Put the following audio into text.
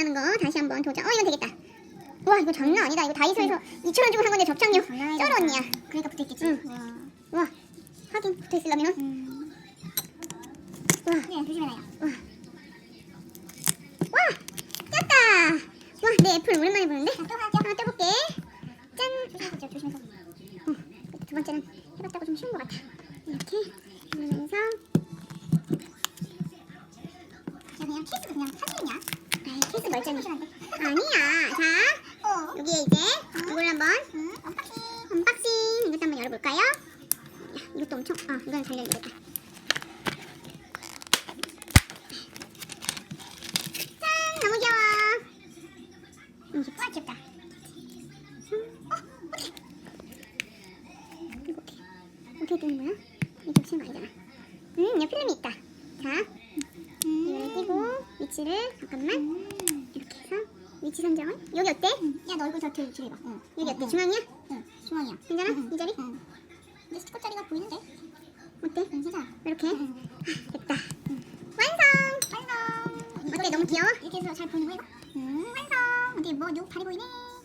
하는 거 다시 한번 도전. 어 이건 되겠다. 와 이거 장난 아니다. 이거 다이소에서 2천 원 주고 산 건데 접착력 쩔어 언니야. 그러니까 붙어있겠지. 응. 와. 와 하긴 붙어 있으려면 음. 와. 네, 조심해라요. 와 꼈다. 와 내 애플 오랜만에 보는데. 자, 또. 하나 떠볼게. 짠. 조심해서, 조심해서. 어, 두 번째는 해봤다고 좀 쉬운 것 같아. 이렇게 야, 그냥 케이스도 그냥 사진이냐? 케이스 멀쩡해. 아니야. 자 어. 여기에 이제 이걸 한번 응, 언박싱. 이것도 한번 열어볼까요? 야, 이것도 엄청 아 이건 달려있겠다. 짠 너무 귀여워. 음, 와, 귀엽다. 이렇게 어떻게 뜨는 거야? 이거 거 아니잖아. 음, 여기 필름이 있다. 자, 위치를 잠깐만 음. 이렇게 해서 위치 선정을 여기 어때? 야, 너 얼굴 저 뒤, 뒤에 봐. 응. 여기 응, 어때? 응. 중앙이야? 응, 중앙이야. 괜찮아? 응, 응. 이 자리? 응. 근데 스티커 자리가 보이는데? 어때? 응, 진짜. 이렇게 응. 됐다. 완성. 완성. 어때? 너무 귀여워? 이렇게 해서 잘 보이는 거야? 이거? 음, 완성. 어디 뭐, 누 다리 보이네.